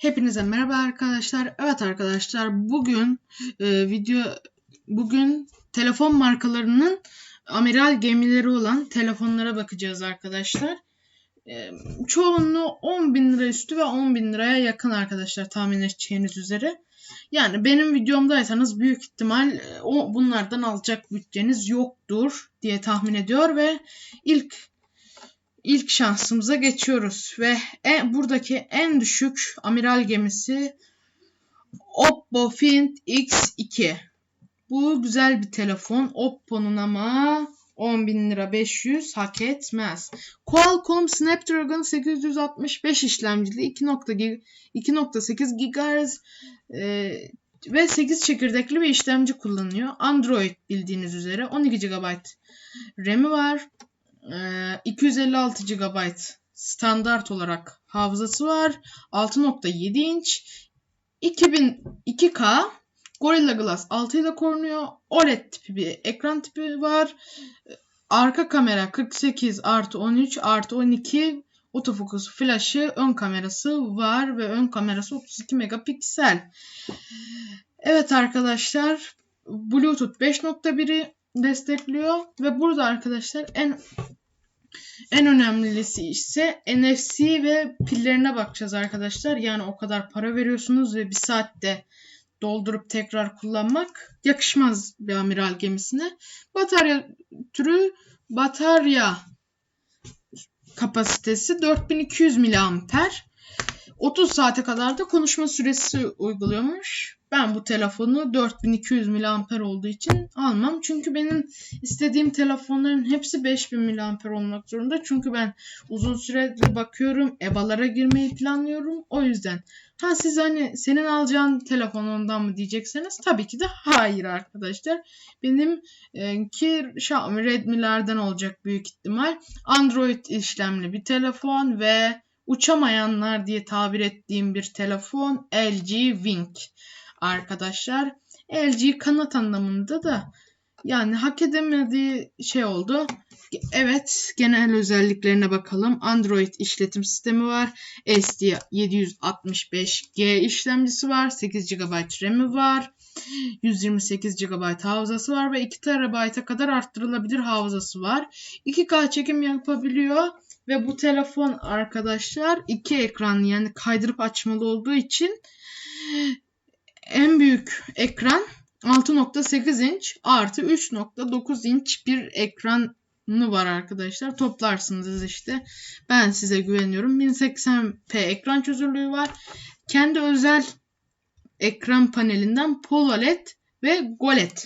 Hepinize merhaba arkadaşlar. Evet arkadaşlar bugün e, video bugün telefon markalarının amiral gemileri olan telefonlara bakacağız arkadaşlar. E, çoğunluğu 10 bin lira üstü ve 10 bin liraya yakın arkadaşlar tahmin edeceğiniz üzere. Yani benim videomdaysanız büyük ihtimal e, o bunlardan alacak bütçeniz yoktur diye tahmin ediyor ve ilk ilk şansımıza geçiyoruz ve en, buradaki en düşük amiral gemisi Oppo Find X2. Bu güzel bir telefon. Oppo'nun ama 10.000 lira 500 hak etmez. Qualcomm Snapdragon 865 işlemcili 2.8 GHz e, ve 8 çekirdekli bir işlemci kullanıyor. Android bildiğiniz üzere 12 GB RAM'i var. 256 ee, GB standart olarak hafızası var. 6.7 inç 2000 2K Gorilla Glass 6 ile korunuyor. OLED tipi bir ekran tipi var. Arka kamera 48 artı 13 artı 12 otofokus flaşı ön kamerası var ve ön kamerası 32 megapiksel. Evet arkadaşlar Bluetooth 5.1'i destekliyor ve burada arkadaşlar en en önemlisi ise NFC ve pillerine bakacağız arkadaşlar. Yani o kadar para veriyorsunuz ve bir saatte doldurup tekrar kullanmak yakışmaz bir amiral gemisine. Batarya türü batarya kapasitesi 4200 mAh. 30 saate kadar da konuşma süresi uyguluyormuş. Ben bu telefonu 4200 mAh olduğu için almam. Çünkü benim istediğim telefonların hepsi 5000 mAh olmak zorunda. Çünkü ben uzun süredir bakıyorum. EBA'lara girmeyi planlıyorum. O yüzden. Ha siz hani senin alacağın telefon ondan mı diyecekseniz tabii ki de hayır arkadaşlar. Benim e, ki Xiaomi Redmi'lerden olacak büyük ihtimal. Android işlemli bir telefon ve uçamayanlar diye tabir ettiğim bir telefon LG Wing arkadaşlar. LG kanat anlamında da yani hak edemediği şey oldu. Evet genel özelliklerine bakalım. Android işletim sistemi var. SD765G işlemcisi var. 8 GB RAM'i var. 128 GB hafızası var ve 2 TB'a kadar arttırılabilir hafızası var. 2K çekim yapabiliyor ve bu telefon arkadaşlar iki ekran yani kaydırıp açmalı olduğu için en büyük ekran 6.8 inç artı 3.9 inç bir ekranı var arkadaşlar. Toplarsınız işte. Ben size güveniyorum. 1080p ekran çözünürlüğü var. Kendi özel ekran panelinden PoloLED ve GOLED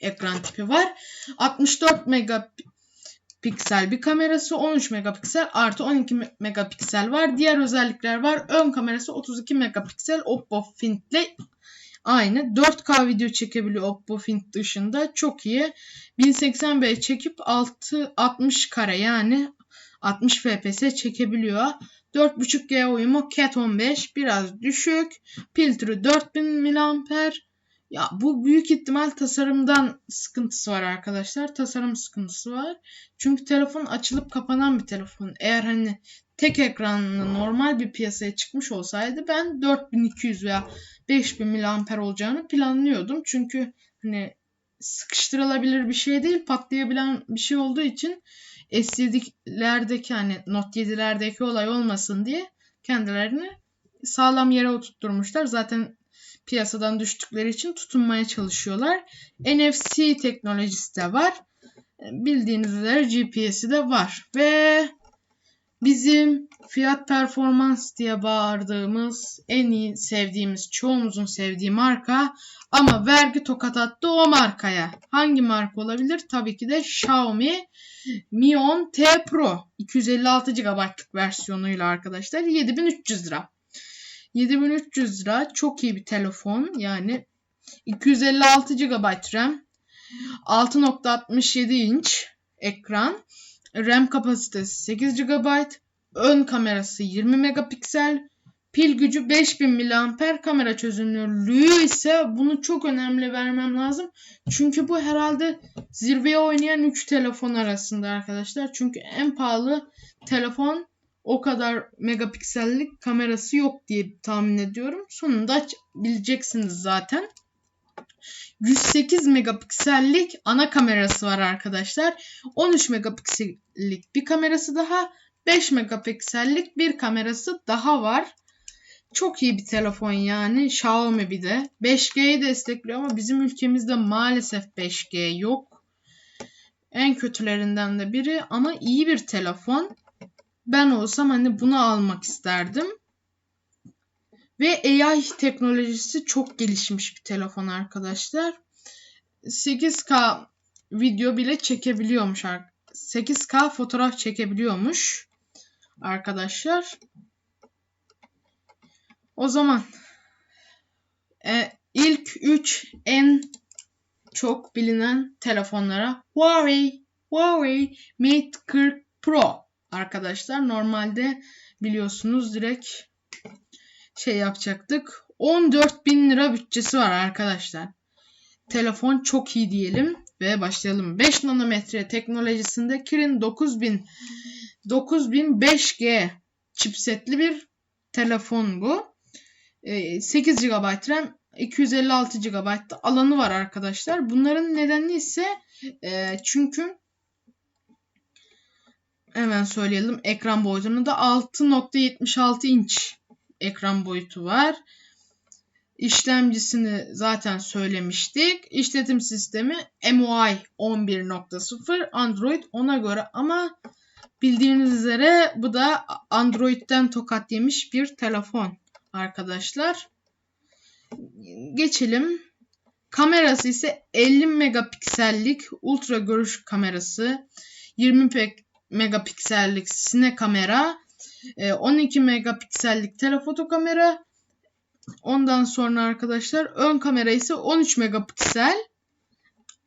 ekran tipi var. 64 megapiksel bir kamerası 13 megapiksel artı 12 megapiksel var. Diğer özellikler var. Ön kamerası 32 megapiksel Oppo Find ile aynı. 4K video çekebiliyor Oppo Find dışında. Çok iyi. 1080p çekip 6 60 kare yani 60 fps çekebiliyor. 4.5G uyumu Cat 15 biraz düşük. Pil türü 4000 mAh. Ya bu büyük ihtimal tasarımdan sıkıntısı var arkadaşlar. Tasarım sıkıntısı var. Çünkü telefon açılıp kapanan bir telefon. Eğer hani tek ekranlı normal bir piyasaya çıkmış olsaydı ben 4200 veya 5000 mAh olacağını planlıyordum. Çünkü hani sıkıştırılabilir bir şey değil, patlayabilen bir şey olduğu için S7'lerdeki hani Note 7'lerdeki olay olmasın diye kendilerini sağlam yere oturtturmuşlar. Zaten piyasadan düştükleri için tutunmaya çalışıyorlar. NFC teknolojisi de var. Bildiğiniz üzere GPS'i de var. Ve bizim fiyat performans diye bağırdığımız en iyi sevdiğimiz çoğumuzun sevdiği marka ama vergi tokat attı o markaya. Hangi marka olabilir? Tabii ki de Xiaomi Mi 10 T Pro 256 GB'lık versiyonuyla arkadaşlar 7300 lira. 7300 lira. Çok iyi bir telefon. Yani 256 GB RAM. 6.67 inç ekran. RAM kapasitesi 8 GB ön kamerası 20 megapiksel. Pil gücü 5000 mAh kamera çözünürlüğü ise bunu çok önemli vermem lazım. Çünkü bu herhalde zirveye oynayan 3 telefon arasında arkadaşlar. Çünkü en pahalı telefon o kadar megapiksellik kamerası yok diye tahmin ediyorum. Sonunda aç- bileceksiniz zaten. 108 megapiksellik ana kamerası var arkadaşlar. 13 megapiksellik bir kamerası daha, 5 megapiksellik bir kamerası daha var. Çok iyi bir telefon yani. Xiaomi bir de. 5G'yi destekliyor ama bizim ülkemizde maalesef 5G yok. En kötülerinden de biri ama iyi bir telefon. Ben olsam hani bunu almak isterdim. Ve AI teknolojisi çok gelişmiş bir telefon arkadaşlar. 8K video bile çekebiliyormuş. ar- 8K fotoğraf çekebiliyormuş arkadaşlar. O zaman e, ilk 3 en çok bilinen telefonlara Huawei, Huawei Mate 40 Pro arkadaşlar. Normalde biliyorsunuz direkt şey yapacaktık. 14 bin lira bütçesi var arkadaşlar. Telefon çok iyi diyelim ve başlayalım. 5 nanometre teknolojisinde Kirin 9000 9000 5G chipsetli bir telefon bu. Ee, 8 GB RAM 256 GB alanı var arkadaşlar. Bunların nedeni ise e, çünkü hemen söyleyelim ekran boyutunu da 6.76 inç ekran boyutu var. İşlemcisini zaten söylemiştik. İşletim sistemi MUI 11.0 Android ona göre ama bildiğiniz üzere bu da Android'den tokat yemiş bir telefon arkadaşlar. Geçelim. Kamerası ise 50 megapiksellik ultra görüş kamerası, 20 pe- megapiksellik sine kamera, e, 12 megapiksellik telefoto kamera. Ondan sonra arkadaşlar ön kamera ise 13 megapiksel.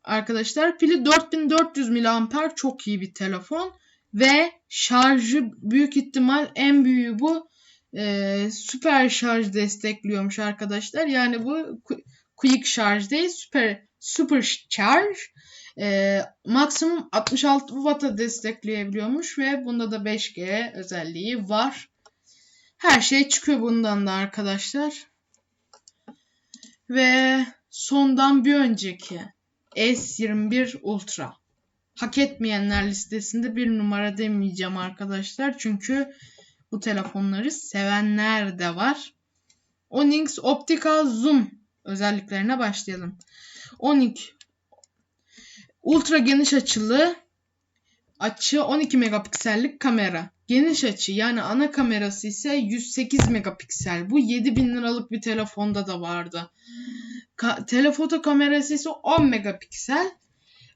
Arkadaşlar pili 4400 mAh çok iyi bir telefon ve şarjı büyük ihtimal en büyüğü bu e, süper şarj destekliyormuş arkadaşlar. Yani bu quick şarj değil süper super charge e, maksimum 66 Watt'a destekleyebiliyormuş ve bunda da 5G özelliği var. Her şey çıkıyor bundan da arkadaşlar. Ve sondan bir önceki S21 Ultra. Hak etmeyenler listesinde bir numara demeyeceğim arkadaşlar. Çünkü bu telefonları sevenler de var. Onyx Optical Zoom özelliklerine başlayalım. Onyx ultra geniş açılı açı 12 megapiksellik kamera. Geniş açı yani ana kamerası ise 108 megapiksel. Bu 7000 liralık bir telefonda da vardı. Ka- telefoto kamerası ise 10 megapiksel.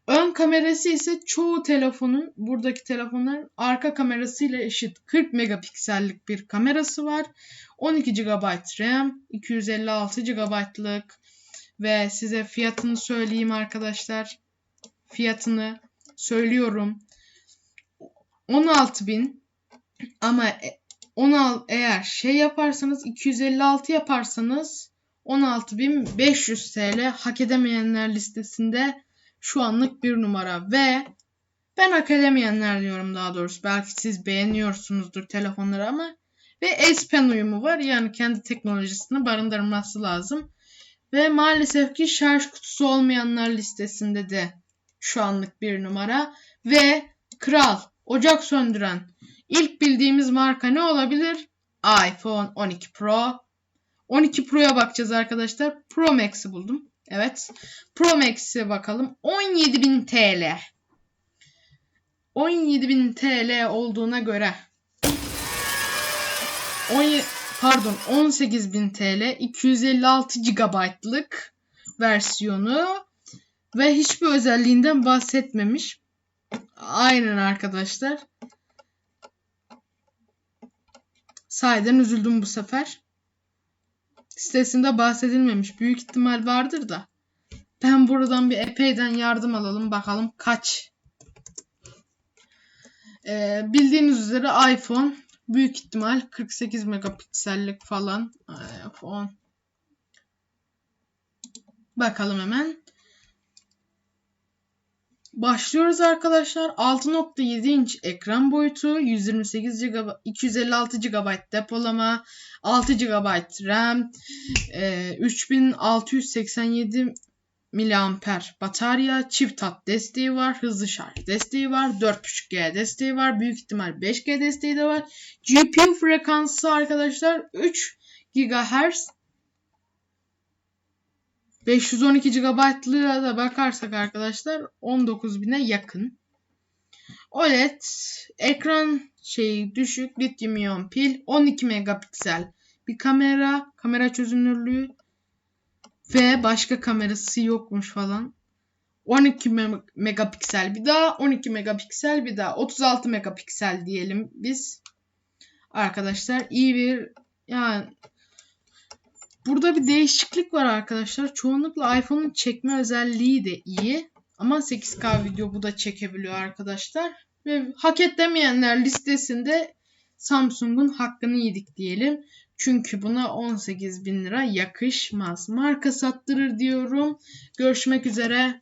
Ön kamerası ise çoğu telefonun, buradaki telefonların arka kamerasıyla eşit 40 megapiksellik bir kamerası var. 12 GB RAM, 256 GB'lık ve size fiyatını söyleyeyim arkadaşlar. Fiyatını söylüyorum. 16.000 ama e- 16 eğer şey yaparsanız 256 yaparsanız 16.500 TL hak edemeyenler listesinde şu anlık bir numara ve ben hak edemeyenler diyorum daha doğrusu. Belki siz beğeniyorsunuzdur telefonları ama ve S Pen uyumu var. Yani kendi teknolojisini barındırması lazım. Ve maalesef ki şarj kutusu olmayanlar listesinde de şu anlık bir numara. Ve kral, ocak söndüren. İlk bildiğimiz marka ne olabilir? iPhone 12 Pro. 12 Pro'ya bakacağız arkadaşlar. Pro Max'i buldum. Evet. Pro Max'e bakalım. 17.000 TL. 17.000 TL olduğuna göre 17 pardon 18.000 TL 256 GB'lık versiyonu ve hiçbir özelliğinden bahsetmemiş. Aynen arkadaşlar. Sahiden üzüldüm bu sefer. Sitesinde bahsedilmemiş. Büyük ihtimal vardır da. Ben buradan bir epeyden yardım alalım. Bakalım kaç. Ee, bildiğiniz üzere iPhone büyük ihtimal 48 megapiksellik falan. iPhone. Bakalım hemen. Başlıyoruz arkadaşlar. 6.7 inç ekran boyutu, 128 GB, 256 GB depolama, 6 GB RAM, e, 3687 miliamper batarya, çift hat desteği var, hızlı şarj desteği var, 4.5G desteği var, büyük ihtimal 5G desteği de var. GPU frekansı arkadaşlar 3 GHz 512 GB'lığa da bakarsak arkadaşlar 19.000'e yakın. OLED ekran şeyi düşük lityum iyon pil 12 megapiksel bir kamera kamera çözünürlüğü ve başka kamerası yokmuş falan. 12 me- megapiksel bir daha 12 megapiksel bir daha 36 megapiksel diyelim biz. Arkadaşlar iyi bir yani Burada bir değişiklik var arkadaşlar. Çoğunlukla iPhone'un çekme özelliği de iyi. Ama 8K video bu da çekebiliyor arkadaşlar. Ve hak edemeyenler listesinde Samsung'un hakkını yedik diyelim. Çünkü buna 18 bin lira yakışmaz. Marka sattırır diyorum. Görüşmek üzere.